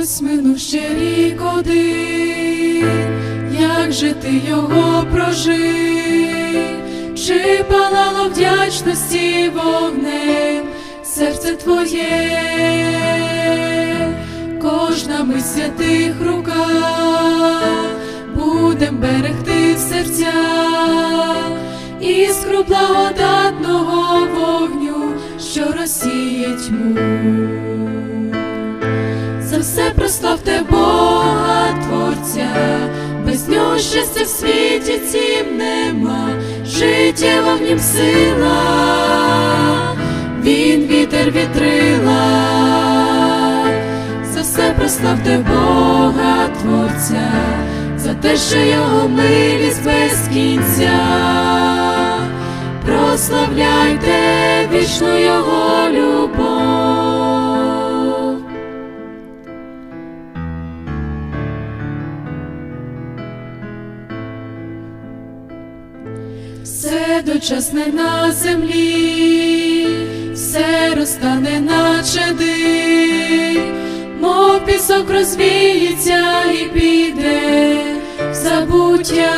Ось минув ще рік один, як же ти його прожив, чи палало вдячності вогнем серце твоє, кожна ми святих руках будем берегти серця. Іскру благодатного вогню, що розсіє тьму. Прославте Бога Творця, без нього щастя в світі цім нема, життєва в нім сила, він вітер вітрила, за все прославте Бога Творця, за те, що його милість без кінця, прославляйте вічну його любов. Все дочасне на землі, все розтане, наче дим, мов пісок розвіється і піде в забуття,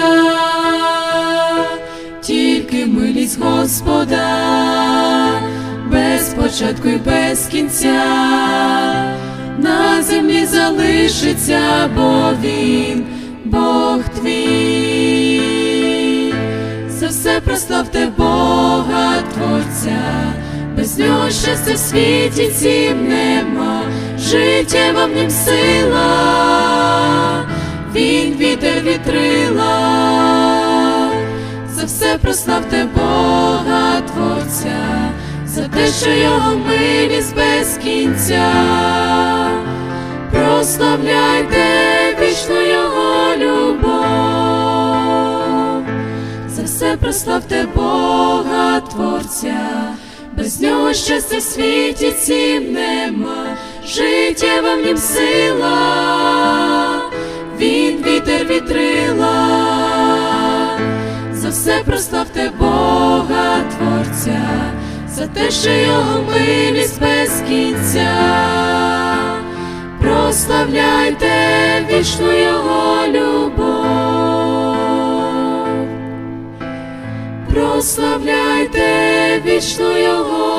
тільки милість Господа, без початку і без кінця, на землі залишиться, бо він Бог твій прославте Бога Творця, без нього щастя в світі цім нема, життєва в нім сила, він вітер вітрила, за все прославте Бога Творця, за те, що його милість без кінця, прославляйте все прославте Бога Творця, без нього щастя в світі цім нема, життєва в нім сила, він вітер вітрила, за все прославте Бога Творця, за те, що його милість без кінця, прославляйте вічну його любов прославляйте вічну його.